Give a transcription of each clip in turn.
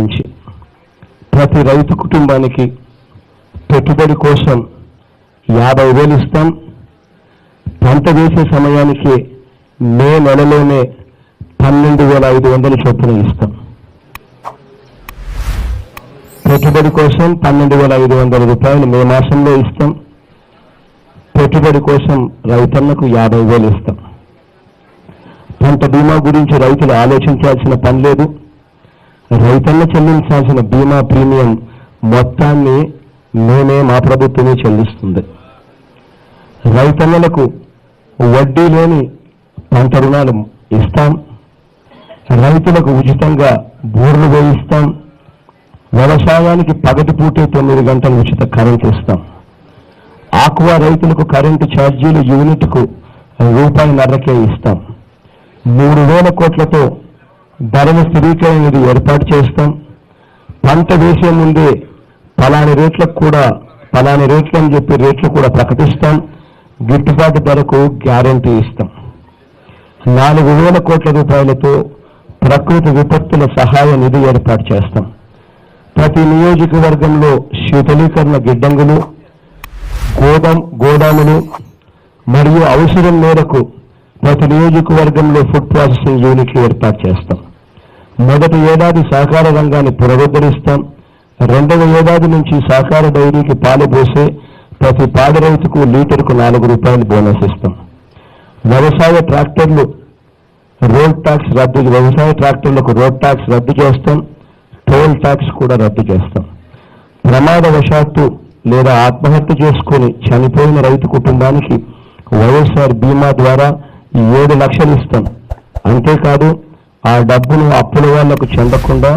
గురించి ప్రతి రైతు కుటుంబానికి పెట్టుబడి కోసం యాభై వేలు ఇస్తాం. పంట వేసే సమయానికి మే నెలలోనే పన్నెండు వేల ఐదు వందల చొప్పున ఇస్తాం. పెట్టుబడి కోసం పన్నెండు వేల ఐదు వందల రూపాయలు మే మాసంలో ఇస్తాం. పెట్టుబడి కోసం రైతన్నకు యాభై వేలు ఇస్తాం. పంట బీమా గురించి రైతులు ఆలోచించాల్సిన పని లేదు. రైతన్న చెల్లించాల్సిన బీమా ప్రీమియం మొత్తాన్ని మేమే మా ప్రభుత్వమే చెల్లిస్తుంది. రైతన్నలకు వడ్డీ లేని పంట రుణాలు ఇస్తాం. రైతులకు ఉచితంగా బోర్లు వేయిస్తాం. వ్యవసాయానికి పగటి పూటే తొమ్మిది గంటలు ఉచిత కరెంట్ ఇస్తాం. ఆక్వా రైతులకు కరెంటు ఛార్జీలు యూనిట్కు రూపాయిన్నరకే ఇస్తాం. మూడు వేల కోట్లతో ధరల స్థిరీకరణ నిధి ఏర్పాటు చేస్తాం. పంట వేసే ముందే పలాని రేట్లకు కూడా పలాని రేట్లు అని చెప్పి రేట్లు కూడా ప్రకటిస్తాం. గిట్టుబాటు ధరకు గ్యారంటీ ఇస్తాం. నాలుగు వేల కోట్ల రూపాయలతో ప్రకృతి విపత్తుల సహాయ నిధి ఏర్పాటు చేస్తాం. ప్రతి నియోజకవర్గంలో శీతలీకరణ గిడ్డంగులు గోదాం గోదాములు మరియు అవసరం మేరకు ప్రతి నియోజకవర్గంలో ఫుడ్ ప్రాసెసింగ్ యూనిట్లు ఏర్పాటు చేస్తాం. మొదటి ఏడాది సహకార రంగాన్ని పునరుద్ధరిస్తాం. రెండవ ఏడాది నుంచి సహకార డైరీకి పాలు పోసే ప్రతి పాడి రైతుకు లీటర్కు నాలుగు రూపాయలు బోనస్ ఇస్తాం. వ్యవసాయ ట్రాక్టర్లు రోడ్ ట్యాక్స్ రద్దు వ్యవసాయ ట్రాక్టర్లకు రోడ్ ట్యాక్స్ రద్దు చేస్తాం. టోల్ ట్యాక్స్ కూడా రద్దు చేస్తాం. ప్రమాదవశాత్తు లేదా ఆత్మహత్య చేసుకొని చనిపోయిన రైతు కుటుంబానికి వైఎస్ఆర్ బీమా ద్వారా ఏడు లక్షలు ఇస్తాం. అంతేకాదు ఆ డబ్బును అప్పుల వాళ్ళకు చెందకుండా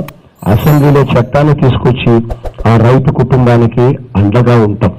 అసెంబ్లీలో చట్టాన్ని తీసుకొచ్చి ఆ రైతు కుటుంబానికి అండగా ఉంటాం.